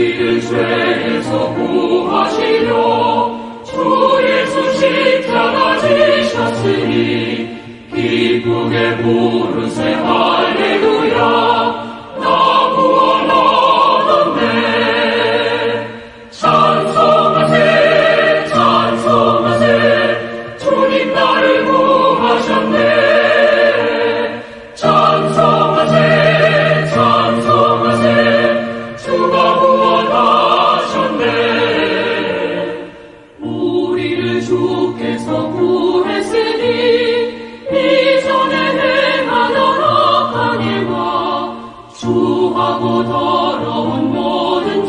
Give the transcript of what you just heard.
우리를 죄에서 구하시려 주 예수 십자가 지셨으니 기쁘게 부르세 할렐루야. Sua potara un modo in